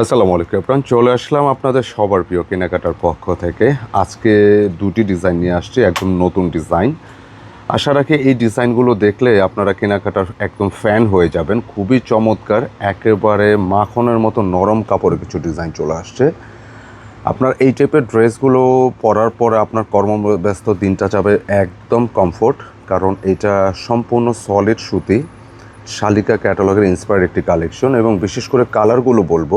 আসসালামু আলাইকুম আপনার চলে আসলাম আপনাদের সবার প্রিয় কেনাকাটার পক্ষ থেকে। আজকে দুটি ডিজাইন নিয়ে আসছি, একদম নতুন ডিজাইন। আশা রাখি এই ডিজাইনগুলো দেখলে আপনারা কেনাকাটার একদম ফ্যান হয়ে যাবেন। খুবই চমৎকার, একেবারে মাখনের মতো নরম কাপড়ের কিছু ডিজাইন চলে আসছে। আপনার এই টাইপের ড্রেসগুলো পরার পরে আপনার কর্মব্যস্ত দিনটা যাবে একদম কমফোর্ট কারণ এটা সম্পূর্ণ সলিড সুতি, শালিকা ক্যাটালগের ইন্সপায়ার একটি কালেকশন এবং বিশেষ করে কালারগুলো বলব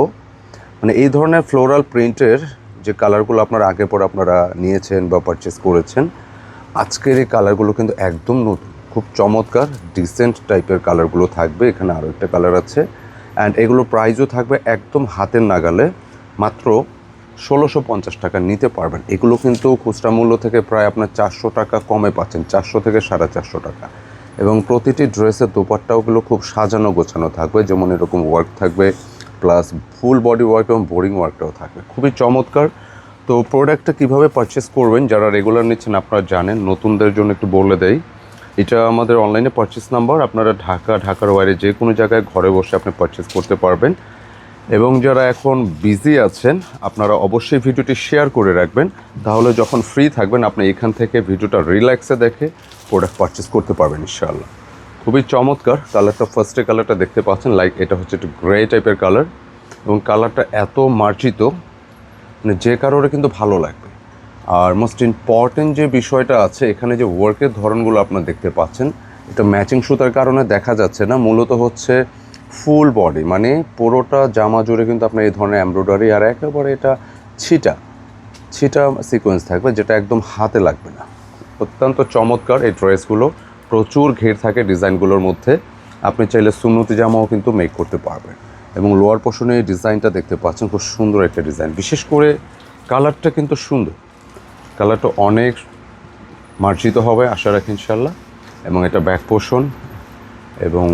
মানে এই ধরনের ফ্লোরাল প্রিন্টের যে কালারগুলো আপনারা আগে পর আপনারা নিয়েছেন বা পারচেস করেছেন, আজকের এই কালারগুলো কিন্তু একদম নতুন। খুব চমৎকার ডিসেন্ট টাইপের কালারগুলো থাকবে। এখানে আরও একটা কালার আছে। অ্যান্ড এগুলো প্রাইজও থাকবে একদম হাতের নাগালে। মাত্র ষোলোশো পঞ্চাশ টাকা নিতে পারবেন। এগুলো কিন্তু খুচরা মূল্য থেকে প্রায় আপনার চারশো টাকা কমে পাচ্ছেন, চারশো থেকে সাড়ে চারশো টাকা। এবং প্রতিটি ড্রেসের দোপাট্টাওগুলো খুব সাজানো গোছানো থাকবে, যেমন এরকম ওয়ার্ক থাকবে। প্লাস ফুল বডি ওয়ার্ক এবং বোরিং ওয়ার্কটাও থাকবে। খুবই চমৎকার। তো প্রোডাক্টটা কীভাবে পারচেস করবেন, যারা রেগুলার নিচ্ছেন আপনারা জানেন, নতুনদের জন্য একটু বলে দেই। এটা আমাদের অনলাইনে পারচেস নাম্বার আপনারা ঢাকা, ঢাকার বাইরে যে কোনো জায়গায় ঘরে বসে আপনি পারচেস করতে পারবেন। এবং যারা এখন বিজি আছেন, আপনারা অবশ্যই ভিডিওটি শেয়ার করে রাখবেন। তাহলে যখন ফ্রি থাকবেন, আপনি এখান থেকে ভিডিওটা রিল্যাক্সে দেখে প্রোডাক্ট পারচেস করতে পারবেন, ইনশাআল্লাহ। খুবই চমৎকার কালারটা ফার্স্টে কালারটা দেখতে পাচ্ছেন লাইক এটা হচ্ছে একটু গ্রে টাইপের কালার এবং কালারটা এত মার্জিত মানে যে কারোর কিন্তু ভালো লাগবে। আর মোস্ট ইম্পর্টেন্ট যে বিষয়টা আছে, এখানে যে ওয়ার্কের ধরনগুলো আপনার দেখতে পাচ্ছেন, এটা ম্যাচিং সুতার কারণে দেখা যাচ্ছে না, মূলত হচ্ছে ফুল বডি মানে পুরোটা জামা জুড়ে কিন্তু আপনার এই ধরনের এমব্রয়ডারি আর একেবারে এটা ছিটা ছিটা সিকোয়েন্স থাকবে, যেটা একদম হাতে লাগবে না। অত্যন্ত চমৎকার এই ড্রেসগুলো প্রচুর ঘের থাকে ডিজাইনগুলোর মধ্যে। আপনি চাইলে সুন্নতি জামাও কিন্তু মেক করতে পারবেন। এবং লোয়ার পোর্শনে এই ডিজাইনটা দেখতে পাচ্ছেন, খুব সুন্দর একটা ডিজাইন। বিশেষ করে কালারটা কিন্তু সুন্দর। কালারটা অনেক মার্জিত হবে, আশা রাখি ইনশাল্লাহ এবং এটা ব্যাক পোর্শন এবং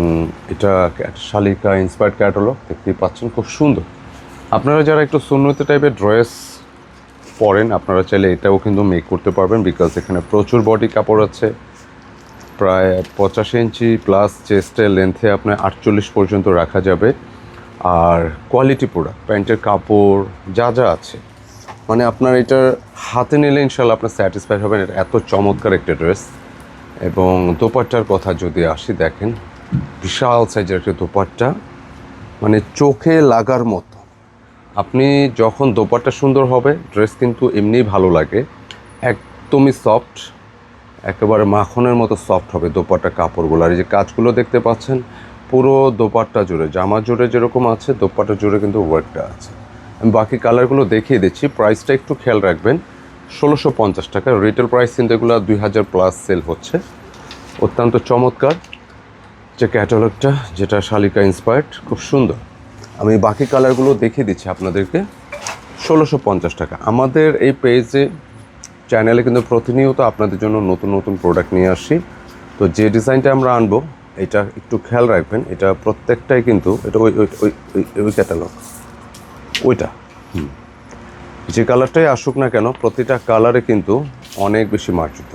এটা শালিকা ইন্সপায়ার্ড ক্যাটালগ দেখতেই পাচ্ছেন, খুব সুন্দর। আপনারা যারা একটু সুন্নতি টাইপের ড্রেস পরেন, আপনারা চাইলে এটাও কিন্তু মেক করতে পারবেন বিকজ এখানে প্রচুর বডি কাপড় আছে। প্রায় পঁচাশি ইঞ্চি প্লাস চেস্টের লেন্থে আপনার আটচল্লিশ পর্যন্ত রাখা যাবে। আর কোয়ালিটি প্রোডাক্ট প্যান্টের কাপড়, যা যা আছে মানে আপনার এটার হাতে নিলে ইনশাল্লাহ আপনার স্যাটিসফাইড হবেন। এটা এত চমৎকার একটা ড্রেস এবং দোপাট্টার কথা যদি আসি, দেখেন, বিশাল সাইজের একটা দোপাট্টা। মানে চোখে লাগার মতো। আপনি যখন দোপাট্টা সুন্দর হবে ড্রেস কিন্তু এমনিই ভালো লাগে। একদমই সফট একেবারে মাখনের মতো সফট হবে, দোপাট্টা কাপড়গুলো। আর এই যে কাজগুলো দেখতে পাচ্ছেন, পুরো দোপাট্টা জুড়ে, জামা জুড়ে যেরকম আছে, দোপাট্টা জুড়ে কিন্তু ওয়ার্কটা আছে। আমি বাকি কালারগুলো দেখিয়ে দিচ্ছি প্রাইসটা একটু খেয়াল রাখবেন, ষোলোশো পঞ্চাশ টাকা। রিটেল প্রাইস কিন্তু এগুলো দুই হাজার প্লাস সেল হচ্ছে। অত্যন্ত চমৎকার। যে ক্যাটালগটা যেটা শালিকা ইন্সপায়ার্ড খুব সুন্দর। আমি বাকি কালারগুলো দেখিয়ে দিচ্ছি আপনাদেরকে, ষোলোশো পঞ্চাশ টাকা। আমাদের এই পেজে চ্যানেলে কিন্তু প্রতিনিয়ত আপনাদের জন্য নতুন নতুন প্রোডাক্ট নিয়ে আসি তো যে ডিজাইনটা আমরা আনব, এটা একটু খেয়াল রাখবেন, এটা প্রত্যেকটাই কিন্তু, এটা ওই ওই ওই ক্যাটালগ ওইটা, হুম। যে কালারটাই আসুক না কেন, প্রতিটা কালারে কিন্তু অনেক বেশি মার্জিত।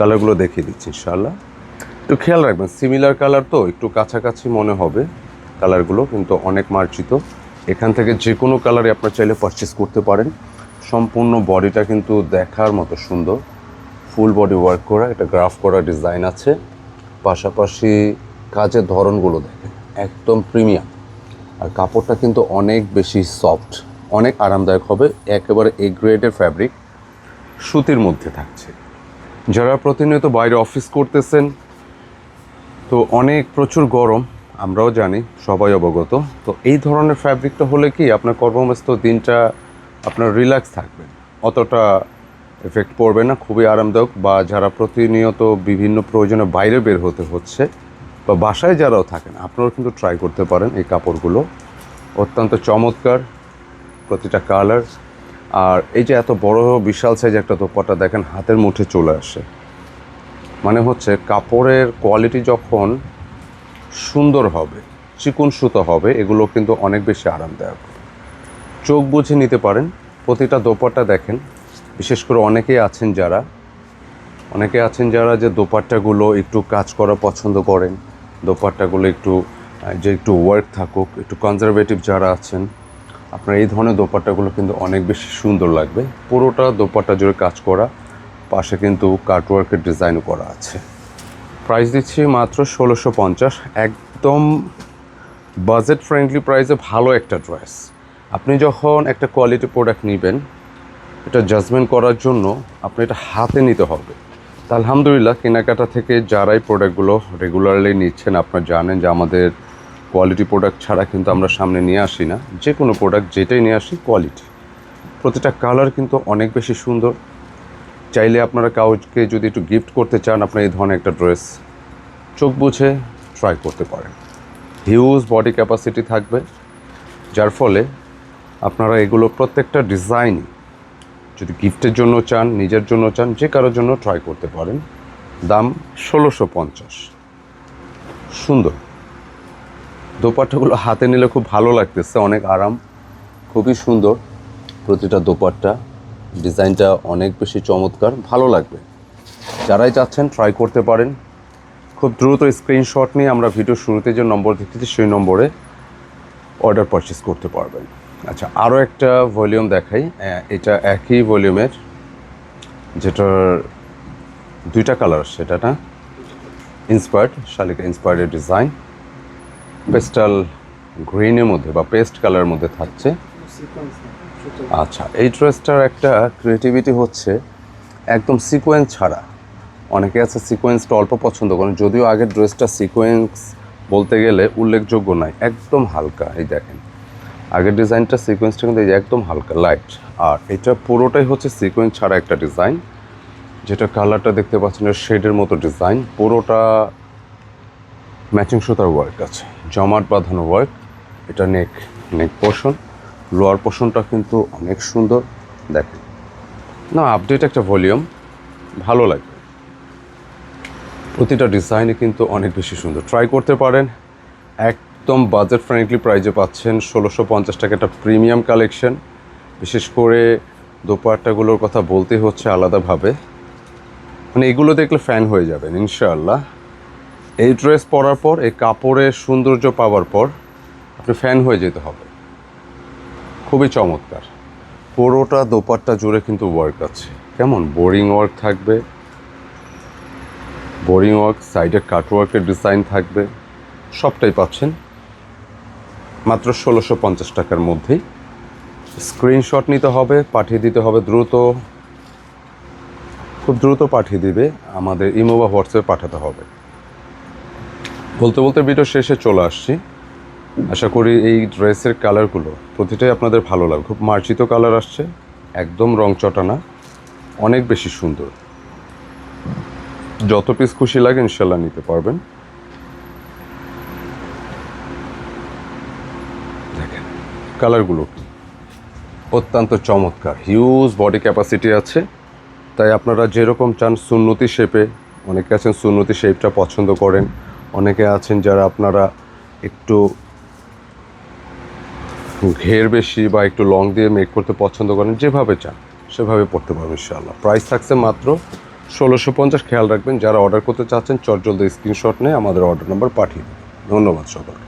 কালারগুলো দেখিয়ে দিচ্ছি, ইনশাআল্লাহ। একটু খেয়াল রাখবেন সিমিলার কালার তো একটু কাছাকাছি মনে হবে কালারগুলো কিন্তু অনেক মার্জিত। এখান থেকে যে কোনো কালারে আপনার চাইলে পারচেস করতে পারেন। সম্পূর্ণ বডিটা কিন্তু দেখার মতো সুন্দর। ফুল বডি ওয়ার্ক করা, এটা গ্রাফ করা ডিজাইন আছে। পাশাপাশি কাজের ধরনগুলো দেখেন, একদম প্রিমিয়াম। আর কাপড়টা কিন্তু অনেক বেশি সফট, অনেক আরামদায়ক হবে, একেবারে এ গ্রেডের ফ্যাব্রিক সুতির মধ্যে থাকছে। যারা প্রতিনিয়ত বাইরে অফিস করতেছেন, তো অনেক প্রচুর গরম, আমরাও জানি, সবাই অবগত। তো এই ধরনের ফ্যাব্রিকটা হলে কি আপনার কর্মব্যস্ত দিনটা আপনার রিল্যাক্স থাকবে অতটা এফেক্ট পড়বে না, খুবই আরামদায়ক বা যারা প্রতিনিয়ত বিভিন্ন প্রয়োজনে বাইরে বের হতে হচ্ছে বা বাসায় যারাও থাকেন, আপনারাও কিন্তু ট্রাই করতে পারেন এই কাপড়গুলো। অত্যন্ত চমৎকার প্রতিটা কালার আর এই যে এত বড় বিশাল সাইজ একটা দোপাট্টা দেখেন, হাতের মুঠে চলে আসে। মানে হচ্ছে কাপড়ের কোয়ালিটি যখন সুন্দর হবে, চিকন সুতো হবে, এগুলো কিন্তু অনেক বেশি আরামদায়ক। চোখ বুঝে নিতে পারেন, প্রতিটা দোপাট্টা দেখেন, বিশেষ করে অনেকেই আছেন যারা অনেকে আছেন যারা যে দোপাট্টাগুলো একটু কাজ করা পছন্দ করেন, দোপাট্টাগুলো একটু যে একটু ওয়ার্ক থাকুক, একটু কনজারভেটিভ যারা আছেন, আপনার এই ধরনের দোপাট্টাগুলো কিন্তু অনেক বেশি সুন্দর লাগবে। পুরোটা দোপাট্টা জুড়ে কাজ করা, পাশে কিন্তু কাটওয়ার্কের ডিজাইনও করা আছে। প্রাইস দিচ্ছি মাত্র ষোলোশো পঞ্চাশ, একদম বাজেট ফ্রেন্ডলি প্রাইসে ভালো একটা ড্রেস আপনি যখন একটা কোয়ালিটি প্রোডাক্ট নেবেন, এটা জাজমেন্ট করার জন্য আপনি এটা হাতে নিতে হবে। তা আলহামদুলিল্লাহ, কেনাকাটা থেকে যারাই প্রোডাক্টগুলো রেগুলারলি নিচ্ছেন, আপনারা জানেন যে আমাদের কোয়ালিটি প্রোডাক্ট ছাড়া কিন্তু আমরা সামনে নিয়ে আসি না। যে কোনো প্রোডাক্ট যেটাই নিয়ে আসি কোয়ালিটি প্রতিটা কালার কিন্তু অনেক বেশি সুন্দর। চাইলে আপনারা কাউকে যদি একটু গিফট করতে চান, আপনার এই ধরনের একটা ড্রেস চোখ বুঝে ট্রাই করতে পারেন। হিউজ বডি ক্যাপাসিটি থাকবে। যার ফলে আপনারা এগুলো প্রত্যেকটা ডিজাইন যদি গিফটের জন্য চান, নিজের জন্য চান, যে কারোর জন্য ট্রাই করতে পারেন, দাম ষোলোশো পঞ্চাশ। সুন্দর। দোপাট্টাগুলো হাতে নিলে খুব ভালো লাগতেছে, অনেক আরাম, খুবই সুন্দর। প্রতিটা দোপাট্টা ডিজাইনটা অনেক বেশি চমৎকার, ভালো লাগবে। যারাই চাচ্ছেন ট্রাই করতে পারেন। খুব দ্রুত স্ক্রিনশট নিয়ে আমরা ভিডিও শুরুতে যে নম্বর দেখতেছি, সেই নম্বরে অর্ডার পারচেস করতে পারবেন। আচ্ছা আরও একটা ভলিউম দেখাই। এটা একই ভলিউমের, যেটার দুইটা কালার সেটা না? ইন্সপায়ার্ড শালিকা ইন্সপায়ার্ডের ডিজাইন পেস্টাল গ্রিনের মধ্যে বা পেস্ট কালারের মধ্যে থাকছে। আচ্ছা এই ড্রেসটার একটা ক্রিয়েটিভিটি হচ্ছে, একদম সিকোয়েন্স ছাড়া। অনেকে আছে সিকোয়েন্সটা অল্প পছন্দ করেন, যদিও আগের ড্রেসটা সিকোয়েন্স বলতে গেলে উল্লেখযোগ্য নয়, একদম হালকা, এই দেখেন। আগের ডিজাইনটা সিকোয়েন্সটা কিন্তু একদম হালকা লাইট আর এটা পুরোটাই হচ্ছে সিকোয়েন্স ছাড়া একটা ডিজাইন যেটা কালারটা দেখতে পাচ্ছেন শেডের মতো ডিজাইন পুরোটা ম্যাচিং সুতার ওয়ার্ক আছে জমাট বাঁধানো ওয়ার্ক এটা নেক নেক পোর্শন লোয়ার পোর্শনটা কিন্তু অনেক সুন্দর, দেখেন। না আপডেট একটা ভলিউম ভালো লাগবে। প্রতিটা ডিজাইনে কিন্তু অনেক বেশি সুন্দর। ট্রাই করতে পারেন একদম বাজেট ফ্রেন্ডলি প্রাইজে পাচ্ছেন ষোলোশো পঞ্চাশ টাকা একটা প্রিমিয়াম কালেকশন বিশেষ করে দোপাট্টাগুলোর কথা বলতে হচ্ছে আলাদাভাবে। মানে এগুলো দেখলে ফ্যান হয়ে যাবেন, ইনশাআল্লাহ। এই ড্রেস পরার পর, এই কাপড়ের সৌন্দর্য পাওয়ার পর আপনি ফ্যান হয়ে যেতে হবে। খুবই চমৎকার। পুরোটা দোপাট্টা জুড়ে কিন্তু ওয়ার্ক আছে। কেমন? বোরিং ওয়ার্ক থাকবে। বোরিং ওয়ার্ক সাইডে কাটওয়ার্কের ডিজাইন থাকবে। সবটাই পাচ্ছেন। মাত্র ষোলোশো পঞ্চাশ টাকার মধ্যেই। স্ক্রিনশট নিতে হবে, পাঠিয়ে দিতে হবে দ্রুত। খুব দ্রুত পাঠিয়ে দিবে, আমাদের ইমো বা হোয়াটসঅ্যাপে পাঠাতে হবে। বলতে বলতে ভিডিও শেষে চলে আসছি। আশা করি এই ড্রেসের কালারগুলো প্রতিটাই আপনাদের ভালো লাগবে। খুব মার্জিত কালার আসছে, একদম রং চটানা, অনেক বেশি সুন্দর। যত পিস খুশি লাগে ইনশাল্লাহ নিতে পারবেন দেখেন কালারগুলো অত্যন্ত চমৎকার। হিউজ বডি ক্যাপাসিটি আছে। তাই আপনারা যেরকম চান সুন্নতি শেপে অনেকে আছেন সুন্নতি শেপটা পছন্দ করেন। অনেকে আছেন যারা আপনারা একটু ঘের বেশি বা একটু লং দিয়ে মেক করতে পছন্দ করেন, যেভাবে চান, সেভাবে পড়তে পারবেন ইনশাআল্লাহ। প্রাইস থাকছে মাত্র ষোলোশো পঞ্চাশ। খেয়াল রাখবেন, যারা অর্ডার করতে চাচ্ছেন, চটজলদি স্ক্রিনশট নিয়ে আমাদের অর্ডার নাম্বার পাঠিয়ে ধন্যবাদ সকলকে।